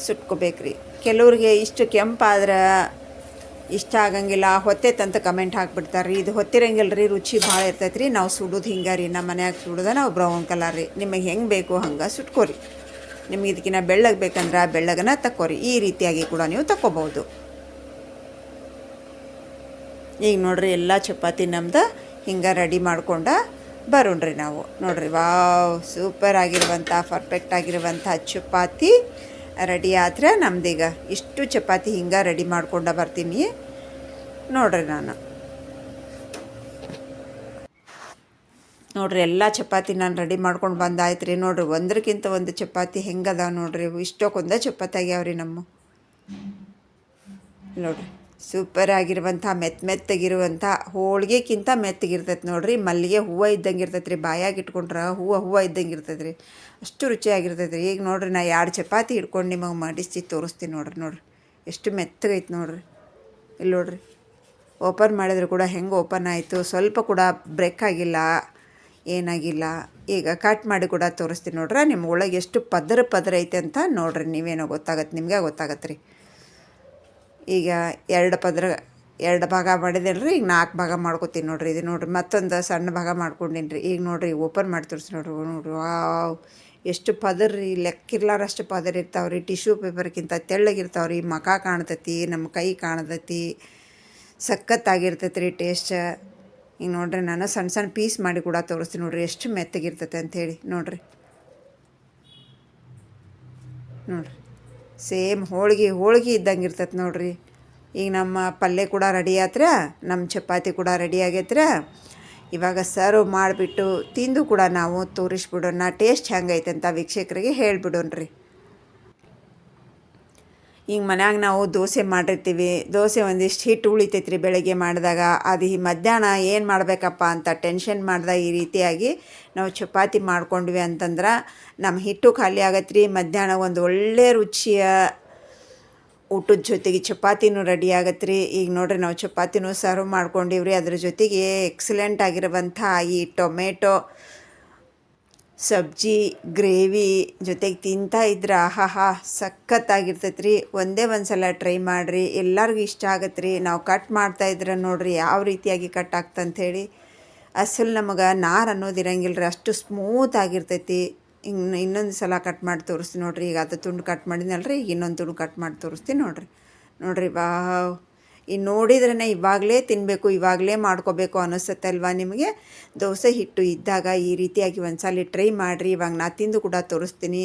ಸುಟ್ಕೋಬೇಕ್ರಿ. ಕೆಲವ್ರಿಗೆ ಇಷ್ಟು ಕೆಂಪಾದ್ರೆ ಇಷ್ಟ ಆಗಂಗಿಲ್ಲ ಹೊತ್ತೆ ತಂತ ಕಮೆಂಟ್ ಹಾಕ್ಬಿಡ್ತಾರೆ ರೀ ಇದು ಹೊತ್ತಿರಂಗಿಲ್ಲ ರೀ ರುಚಿ ಭಾಳ ಇರ್ತೈತೆ ರೀ ನಾವು ಸುಡೋದು ಹಿಂಗೆ ರೀ ನಮ್ಮ ಮನ್ಯಾಗ ಸುಡೋದ ನಾವು ಬ್ರೌನ್ ಕಲರ್ ರೀ. ನಿಮಗೆ ಹೆಂಗೆ ಬೇಕು ಹಂಗೆ ಸುಟ್ಕೋರಿ. ನಿಮ್ಗೆ ಇದಕ್ಕಿಂತ ಬೆಳ್ಳಗೆ ಬೇಕಂದ್ರೆ ಬೆಳ್ಳಗನ ತಕ್ಕೋರಿ. ಈ ರೀತಿಯಾಗಿ ಕೂಡ ನೀವು ತಕ್ಕೋಬೋದು ಈಗ ನೋಡ್ರಿ, ಎಲ್ಲ ಚಪಾತಿ ನಮ್ದು ಹಿಂಗೆ ರೆಡಿ ಮಾಡ್ಕೊಂಡ ಬರೋಣ್ರಿ ನಾವು. ನೋಡ್ರಿ, ವಾವ್ ಸೂಪರ್ ಆಗಿರುವಂಥ ಪರ್ಫೆಕ್ಟ್ ಆಗಿರುವಂಥ ಚಪಾತಿ ರೆಡಿ ಆದರೆ ನಮ್ದೀಗ ಇಷ್ಟು ಚಪಾತಿ ಹಿಂಗೆ ರೆಡಿ ಮಾಡ್ಕೊಂಡ ಬರ್ತೀನಿ. ನೋಡ್ರಿ ನಾನು. ನೋಡ್ರಿ ಎಲ್ಲ ಚಪಾತಿ ನಾನು ರೆಡಿ ಮಾಡ್ಕೊಂಡು ಬಂದಾಯ್ತು ರೀ ನೋಡ್ರಿ ಒಂದಕ್ಕಿಂತ ಒಂದು ಚಪಾತಿ ಹೆಂಗದ ನೋಡ್ರಿ. ಇಷ್ಟೊಕ್ಕೊಂದ ಚಪಾತಿ ಆಗ್ಯಾವ್ರಿ ನಮ್ಮ. ನೋಡ್ರಿ ಸೂಪರ್ ಆಗಿರುವಂಥ ಮೆತ್ತ ಮೆತ್ತಗಿರುವಂಥ ಹೋಳಿಗೆಕ್ಕಿಂತ ಮೆತ್ತಗಿರ್ತೈತೆ ನೋಡ್ರಿ. ಮಲ್ಲಿಗೆ ಹೂವು ಇದ್ದಂಗೆ ಇರ್ತೈತೆ ರೀ ಬಾಯಾಗಿ ಇಟ್ಕೊಂಡ್ರೆ ಹೂವು ಹೂವು ಇದ್ದಂಗೆ ಇರ್ತೈತೆ ರೀ ಅಷ್ಟು ರುಚಿಯಾಗಿರ್ತೈತೆ ರೀ ಈಗ ನೋಡ್ರಿ ನಾ ಎರಡು ಚಪಾತಿ ಹಿಡ್ಕೊಂಡು ನಿಮಗೆ ಮಾಡಿಸಿ ತೋರಿಸ್ತೀನಿ ನೋಡ್ರಿ ನೋಡ್ರಿ. ಎಷ್ಟು ಮೆತ್ತಗೈತೆ ನೋಡ್ರಿ. ಇಲ್ಲಿ ನೋಡ್ರಿ ಓಪನ್ ಮಾಡಿದ್ರೆ ಕೂಡ ಹೆಂಗೆ ಓಪನ್ ಆಯಿತು. ಸ್ವಲ್ಪ ಕೂಡ ಬ್ರೇಕ್ ಆಗಿಲ್ಲ. ಏನಾಗಿಲ್ಲ. ಈಗ ಕಟ್ ಮಾಡಿ ಕೂಡ ತೋರಿಸ್ತೀನಿ ನೋಡ್ರಿ, ನಿಮ್ಮ ಒಳಗೆ ಎಷ್ಟು ಪದರ ಪದರ ಐತೆ ಅಂತ ನೋಡ್ರಿ, ನೀವೇನೋ ಗೊತ್ತಾಗತ್ತೆ, ನಿಮಗೆ ಗೊತ್ತಾಗತ್ತೆ ರೀ. ಈಗ ಎರಡು ಪದರ, ಎರಡು ಭಾಗ ಮಾಡಿದೇನೆ ರೀ ಈಗ ನಾಲ್ಕು ಭಾಗ ಮಾಡ್ಕೊತೀನಿ ನೋಡ್ರಿ. ಇದು ನೋಡ್ರಿ, ಮತ್ತೊಂದು ಸಣ್ಣ ಭಾಗ ಮಾಡ್ಕೊಂಡೀನಿ ರೀ ಈಗ ನೋಡ್ರಿ ಓಪನ್ ಮಾಡಿ ತೋರಿಸಿ ನೋಡ್ರಿ. ನೋಡ್ರಿ, ವಾವ್. ಎಷ್ಟು ಪದರ್ ರೀ ಲೆಕ್ಕಿರ್ಲಾರಷ್ಟು ಪದರ ಇರ್ತಾವೆ ರೀ ಟಿಶ್ಯೂ ಪೇಪರ್ಗಿಂತ ತೆಳ್ಳಗಿರ್ತಾವೆ ರೀ ಮಖ ಕಾಣ್ತೈತಿ, ನಮ್ಮ ಕೈ ಕಾಣ್ತೈತಿ. ಸಖತ್ತಾಗಿರ್ತೈತೆ ರೀ ಟೇಸ್ಟ್ ಈಗ ನೋಡ್ರಿ ನಾನು ಸಣ್ಣ ಸಣ್ಣ ಪೀಸ್ ಮಾಡಿ ಕೂಡ ತೋರಿಸ್ತೀನಿ ನೋಡ್ರಿ ಎಷ್ಟು ಮೆತ್ತಗಿರ್ತೈತೆ ಅಂಥೇಳಿ ನೋಡ್ರಿ. ನೋಡ್ರಿ. ಸೇಮ್ ಹೋಳಿಗೆ ಹೋಳಿಗೆ ಇದ್ದಂಗೆ ಇರ್ತೈತೆ ನೋಡ್ರಿ. ಈಗ ನಮ್ಮ ಪಲ್ಯ ಕೂಡ ರೆಡಿ ಆತ್ರ? ನಮ್ಮ ಚಪಾತಿ ಕೂಡ ರೆಡಿ ಆಗೈತ್ರ? ಇವಾಗ ಸರ್ವ್ ಮಾಡಿಬಿಟ್ಟು ತಿಂದು ಕೂಡ ನಾವು ತೋರಿಸ್ಬಿಡೋಣ. ಟೇಸ್ಟ್ ಹೆಂಗೈತೆ ಅಂತ ವೀಕ್ಷಕರಿಗೆ ಹೇಳಿಬಿಡೋಣ್ರಿ. ಈಗ ಮನ್ಯಾಗ ನಾವು ದೋಸೆ ಮಾಡಿರ್ತೀವಿ. ದೋಸೆ ಒಂದಿಷ್ಟು ಹಿಟ್ಟು ಉಳಿತೈತ್ರಿ ಬೆಳಗ್ಗೆ ಮಾಡಿದಾಗ. ಅದು ಈ ಮಧ್ಯಾಹ್ನ ಏನು ಮಾಡಬೇಕಪ್ಪ ಅಂತ ಟೆನ್ಷನ್ ಮಾಡಿದಾಗ ಈ ರೀತಿಯಾಗಿ ನಾವು ಚಪಾತಿ ಮಾಡ್ಕೊಂಡ್ವಿ ಅಂತಂದ್ರೆ ನಮ್ಮ ಹಿಟ್ಟು ಖಾಲಿ ಆಗತ್ತೆ ರೀ ಮಧ್ಯಾಹ್ನ ಒಂದು ಒಳ್ಳೆ ರುಚಿಯ ಊಟದ ಜೊತೆಗೆ ಚಪಾತಿನೂ ರೆಡಿ ಆಗತ್ತೆ ರೀ ಈಗ ನೋಡ್ರಿ ನಾವು ಚಪಾತಿನೂ ಸರ್ವ್ ಮಾಡ್ಕೊಂಡಿವ್ರಿ. ಅದ್ರ ಜೊತೆಗೆ ಎಕ್ಸಲೆಂಟ್ ಆಗಿರುವಂಥ ಈ ಟೊಮೆಟೊ ಸಬ್ಜಿ, ಗ್ರೇವಿ ಜೊತೆಗೆ ತಿಂತಾ ಇದ್ರೆ ಆಹಾಹಾ ಸಖತ್ತಾಗಿರ್ತೈತೆ ರೀ ಒಂದೇ ಒಂದು ಸಲ ಟ್ರೈ ಮಾಡಿರಿ. ಎಲ್ಲರಿಗೂ ಇಷ್ಟ ಆಗತ್ತೆ ರೀ ನಾವು ಕಟ್ ಮಾಡ್ತಾ ಇದ್ರೆ ನೋಡ್ರಿ ಯಾವ ರೀತಿಯಾಗಿ ಕಟ್ ಆಗ್ತಂಥೇಳಿ ಅಸಲು ನಮಗೆ ನಾರು ಅನ್ನೋದು ಇರಂಗಿಲ್ಲ ರೀ ಅಷ್ಟು ಸ್ಮೂತ್ ಆಗಿರ್ತೈತಿ. ಇನ್ನು ಇನ್ನೊಂದು ಸಲ ಕಟ್ ಮಾಡಿ ತೋರಿಸ್ತೀನಿ ನೋಡಿರಿ. ಈಗ ಅದು ತುಂಡು ಕಟ್ ಮಾಡಿದ್ನಲ್ರಿ. ಈಗ ಇನ್ನೊಂದು ತುಂಡು ಕಟ್ ಮಾಡಿ ತೋರಿಸ್ತೀನಿ ನೋಡಿರಿ. ನೋಡಿರಿ, ವಾವ್. ಇನ್ನು ನೋಡಿದ್ರೇ ಇವಾಗಲೇ ತಿನ್ನಬೇಕು ಇವಾಗಲೇ ಮಾಡ್ಕೋಬೇಕು ಅನಿಸುತ್ತಲ್ವಾ ನಿಮಗೆ? ದೋಸೆ ಹಿಟ್ಟು ಇದ್ದಾಗ ಈ ರೀತಿಯಾಗಿ ಒಂದ್ಸಲ ಟ್ರೈ ಮಾಡಿರಿ, ಇವಾಗ ನಾ ತಿಂದು ಕೂಡ ತೋರಿಸ್ತೀನಿ.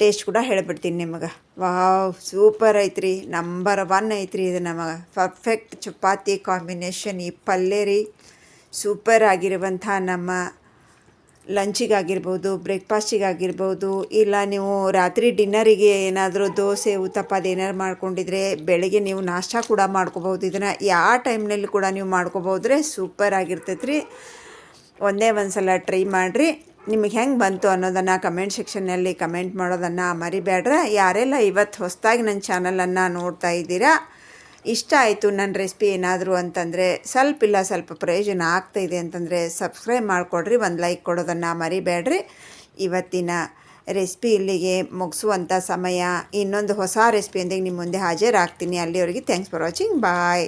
ಟೇಸ್ಟ್ ಕೂಡ ಹೇಳ್ಬಿಡ್ತೀನಿ ನಿಮಗೆ. ವಾವ್, ಸೂಪರ್ ಐತ್ರಿ, ನಂಬರ್ ಒನ್ ಐತ್ರಿ ಇದು ನಮಗೆ. ಪರ್ಫೆಕ್ಟ್ ಚಪಾತಿ ಕಾಂಬಿನೇಷನ್ ಈ ಪಲ್ಯ ರೀ ಸೂಪರ್ ಆಗಿರುವಂಥ ನಮ್ಮ ಲಂಚಿಗಾಗಿರ್ಬೋದು, ಬ್ರೇಕ್ಫಾಸ್ಟಿಗಾಗಿರ್ಬೋದು, ಇಲ್ಲ ನೀವು ರಾತ್ರಿ ಡಿನ್ನರಿಗೆ ಏನಾದರೂ ದೋಸೆ ಉತ್ತಪ್ಪ ಅದೇನಾದ್ರು ಮಾಡ್ಕೊಂಡಿದ್ರೆ ಬೆಳಗ್ಗೆ ನೀವು ನಾಷ್ಟ ಕೂಡ ಮಾಡ್ಕೋಬೋದು ಇದನ್ನು ಯಾವ ಟೈಮ್ನಲ್ಲಿ ಕೂಡ ನೀವು ಮಾಡ್ಕೋಬೋದ್ರೆ ಸೂಪರ್ ಆಗಿರ್ತೈತೆ ರೀ ಒಂದೇ ಒಂದು ಸಲ ಟ್ರೈ ಮಾಡಿರಿ. ನಿಮಗೆ ಹೆಂಗೆ ಬಂತು ಅನ್ನೋದನ್ನು ಕಮೆಂಟ್ ಸೆಕ್ಷನ್ನಲ್ಲಿ ಕಮೆಂಟ್ ಮಾಡೋದನ್ನು ಮರಿಬೇಡ್ರೆ ಯಾರೆಲ್ಲ ಇವತ್ತು ಹೊಸದಾಗಿ ನನ್ನ ಚಾನಲನ್ನು ನೋಡ್ತಾ ಇದ್ದೀರಾ ಇಷ್ಟ ಆಯಿತು ನನ್ನ ರೆಸಿಪಿ ಏನಾದರೂ ಅಂತಂದರೆ ಸ್ವಲ್ಪ ಇಲ್ಲ, ಸ್ವಲ್ಪ ಪ್ರಯೋಜನ ಆಗ್ತಾಯಿದೆ ಅಂತಂದರೆ ಸಬ್ಸ್ಕ್ರೈಬ್ ಮಾಡಿಕೊಡ್ರಿ, ಒಂದು ಲೈಕ್ ಕೊಡೋದನ್ನು ಮರಿಬೇಡ್ರಿ. ಇವತ್ತಿನ ರೆಸಿಪಿ ಇಲ್ಲಿಗೆ ಮುಗಿಸುವಂಥ ಸಮಯ. ಇನ್ನೊಂದು ಹೊಸ ರೆಸಿಪಿಯೊಂದಿಗೆ ನಿಮ್ಮ ಮುಂದೆ ಹಾಜರಾಗ್ತೀನಿ. ಅಲ್ಲಿವರೆಗೆ ಥ್ಯಾಂಕ್ಸ್ ಫಾರ್ ವಾಚಿಂಗ್ ಬಾಯ್